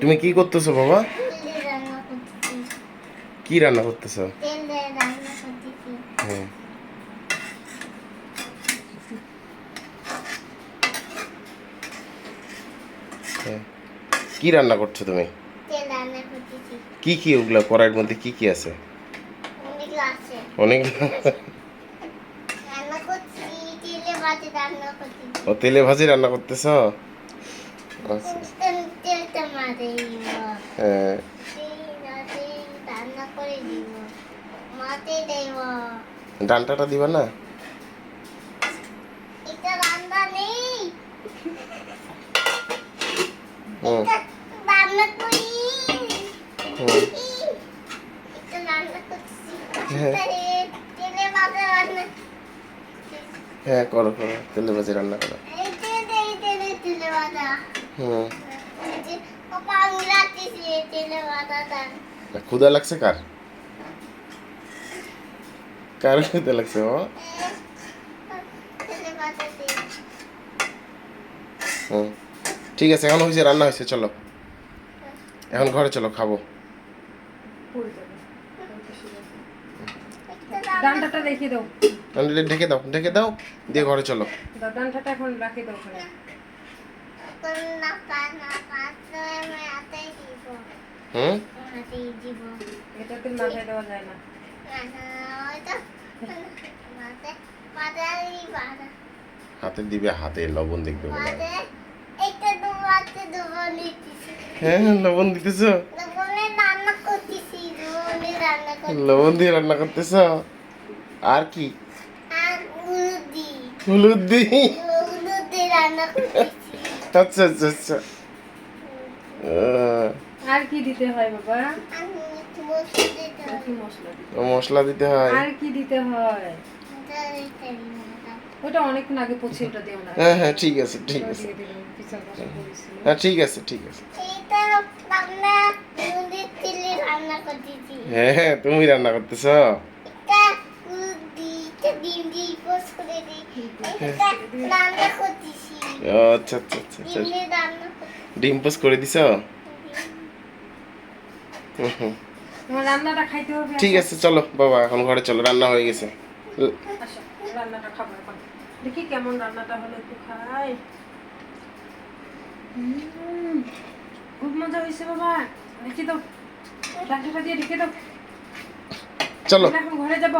তুমি কি করতেছো বাবা? কি রান্না করতেছো? হ্যাঁ। হ্যাঁ। কি রান্না করছ তুমি? কি কি ওগুলা কড়াইয়ের মধ্যে কি কি আছে? অনেক ও তেলে ভাজি রান্না করতেছো? আচ্ছা তেল- তেলটা মারে দিব হ্যাঁ তেল তেল রান্না করে দিব মাতে দেব ডান্টাটা দিবা না? এটা রান্না নেই হুম। রান্না করি হুম এটা রান্না করছি হ্যাঁ। তেলে- তেলে রান্না হ্যাঁ করো। করো তেলে ভাজি রান্না করো তেলে তেলে তেলে বাজা ক্ষুদা লাগছে কার? কার ক্ষুদা লাগছে ও হুম। ঠিক আছে এখন হয়েছে রান্না হয়েছে চলো। এখন ঘরে চলো খাব। ডান্ডাটা রেখে দাও। নাহলে ঢেকে দাও ঢেকে দাও দিয়ে ঘরে চলো। ডান্ডাটা এখন রাখে দাও তো হুম মাথায় দেওয়া যায় না মাতে বাজা হাতে দিবে হাতে লবণ দেখবে দু হ্যাঁ লবণ দিতেছ? লবণ দিয়ে রান্না করতেছ? আর কি? আর উলুদি হলুদ দি রান্না করতেছি। আচ্ছা আচ্ছা আচ্ছা আর কি দিতে হয় বাবা? মশলা দিতে ও মশলা দিতে হয়। আর কি দিতে হয়? ওটা অনেকক্ষণ আগে পৌঁছে ওটা দেও না। হ্যাঁ হ্যাঁ ঠিক আছে ঠিক আছে। হ্যাঁ ঠিক আছে ঠিক আছে। হ্যাঁ হ্যাঁ তুমি রান্না করতেছ? আচ্ছা আচ্ছা আচ্ছা আচ্ছা। ডিম পোস্ট করে দিছ? ঠিক আছে চলো বাবা এখন ঘরে চলো রান্না হয়ে গেছে। রান্নাটা খাব এখন। দেখি কেমন রান্নাটা হলো একটু খাই। খুব মজা হয়েছে বাবা রেখে দাও। ডাক্তারটা দিয়ে রেখে দাও। চলো। এখন ঘরে যাব।